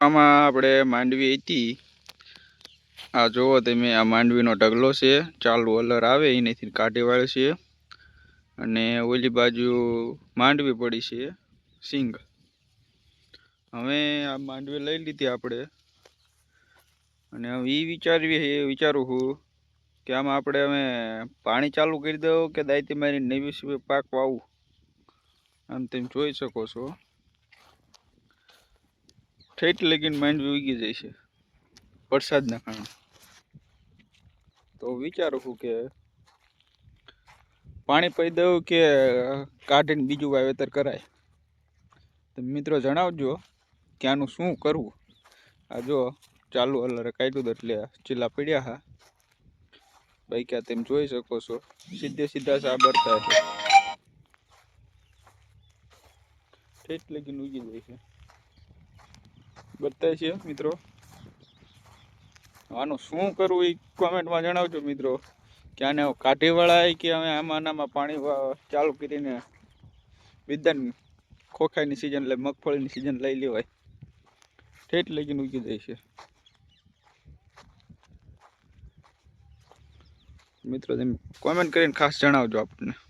આમાં આપણે માંડવી હતી. આ જુઓ તમે, આ માંડવીનો ઢગલો છે. ચાલુ અલર આવે, એનેથી કાઢી વાળે છે. અને ઓલી બાજુ માંડવી પડી છે, સિંગ. હવે આ માંડવી લઈ લીધી આપણે. અને હવે એ વિચારવી વિચારું છું કે આમાં આપણે હવે પાણી ચાલુ કરી દઉં કે દાયતી મારી નવી પાક વાવું? આમ તમે જોઈ શકો છો. ઠેઠ લગીને માઇન્ડ વીગી જાય છે, વરસાદના કારણે. તો વિચારું છું કે પાણી પી દઉં કે કાઢીને બીજું વાવેતર કરાય. તો મિત્રો જણાવજો કે આનું શું કરવું. આ જો ચાલુ અલરે કાઢ્યું એટલે ચીલા પડ્યા હા. ભાઈ, ક્યાં તેમ જોઈ શકો છો. સીધે સીધા સાબરતા છે. ઠેઠ લગીને ઉગી જાય છે. બતાય છે, મિત્રો. આનું શું કરવું એ કોમેન્ટમાં જણાવજો, મિત્રો. કે આને કાઢી વળાય કે અમે આમાં પાણી ચાલુ કરીને વિધાન ખોખાઈની સિઝન લે મગફળીની સિઝન લઈ લેવાય. ઠેઠ લગીને ઉગી જાય છે. મિત્રો તમે કોમેન્ટ કરીને ખાસ જણાવજો આપણને